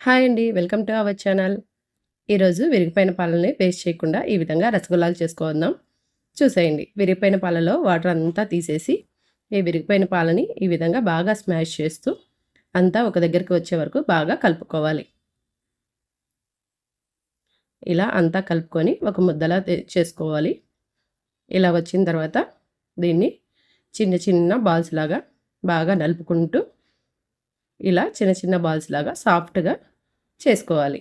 Hi అండి welcome to our channel. ఈరోజు విరిగిపోయిన పాలని వేస్ట్ చేయకుండా ఈ విధంగా రసగుల్లాలు చేసుకుందాం చూసేయండి విరిగిపోయిన పాలలో వాటర్ అంతా తీసేసి ఈ విరిగిపోయిన పాలని ఈ విధంగా బాగా స్మాష్ చేస్తూ అంతా ఒక దగ్గరికి వచ్చే వరకు బాగా కలుపుకోవాలి. ఇలా అంతా కలుపుకొని ఒక ముద్దలా చేసుకోవాలి. ఇలా వచ్చిన తర్వాత దీన్ని చిన్న చిన్న బాల్స్ లాగా బాగా నలుపుకుంటూ ఇలా చిన్న చిన్న బాల్స్ లాగా సాఫ్ట్గా చేసుకోవాలి.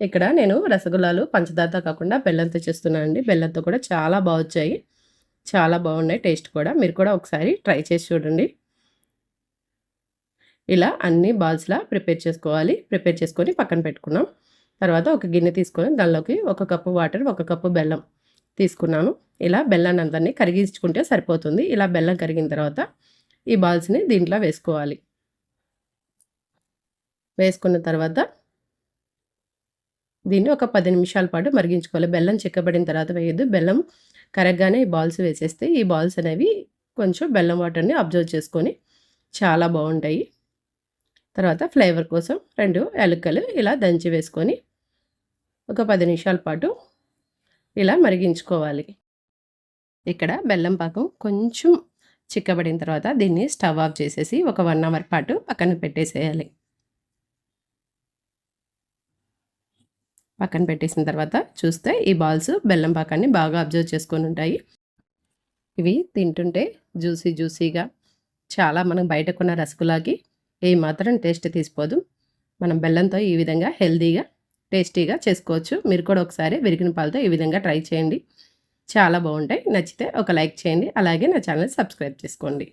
ఇక్కడ నేను రసగుల్లాలు పంచదారతో కాకుండా బెల్లంతో చేస్తున్నానండి. బెల్లంతో కూడా చాలా బాగా వచ్చాయి చాలా బాగున్నాయి. టేస్ట్ కూడా. మీరు కూడా ఒకసారి ట్రై చేసి చూడండి. ఇలా అన్ని బాల్స్లా ప్రిపేర్ చేసుకోవాలి. ప్రిపేర్ చేసుకొని పక్కన పెట్టుకున్నాం. తర్వాత ఒక గిన్నె తీసుకొని దానిలోకి ఒక కప్పు వాటర్ ఒక కప్పు బెల్లం తీసుకున్నాను. ఇలా బెల్లాన్ని అందరినీ కరిగించుకుంటే సరిపోతుంది. ఇలా బెల్లం కరిగిన తర్వాత ఈ బాల్స్ని దీంట్లో వేసుకోవాలి. వేసుకున్న తర్వాత దీన్ని ఒక పది నిమిషాల పాటు మరిగించుకోవాలి. బెల్లం చిక్కబడిన తర్వాత వేయద్దు. బెల్లం కరెక్ట్గానే ఈ బాల్స్ వేసేస్తే ఈ బాల్స్ అనేవి కొంచెం బెల్లం వాటర్ని అబ్జర్వ్ చేసుకొని చాలా బాగుంటాయి. తర్వాత ఫ్లేవర్ కోసం రెండు ఎలుకలు ఇలా దంచి వేసుకొని ఒక పది నిమిషాల పాటు ఇలా మరిగించుకోవాలి. ఇక్కడ బెల్లం పాకం కొంచెం చిక్కబడిన తర్వాత దీన్ని స్టవ్ ఆఫ్ చేసేసి ఒక వన్ అవర్ పాటు పక్కన పెట్టేసేయాలి. పక్కన పెట్టేసిన తర్వాత చూస్తే ఈ బాల్స్ బెల్లం పాకాన్ని బాగా అబ్జర్వ్ చేసుకొని ఉంటాయి. ఇవి తింటుంటే జ్యూసీ జ్యూసీగా చాలా మనం బయట కొన్న రసగుల్లాకి ఏ మాత్రం టేస్ట్ తీసిపోదు. మనం బెల్లంతో ఈ విధంగా హెల్తీగా టేస్టీగా చేసుకోవచ్చు. మీరు కూడా ఒకసారి విరిగిన పాలతో ఈ విధంగా ట్రై చేయండి. చాలా బాగుంటాయి. నచ్చితే ఒక లైక్ చేయండి. అలాగే నా ఛానల్ సబ్స్క్రైబ్ చేసుకోండి.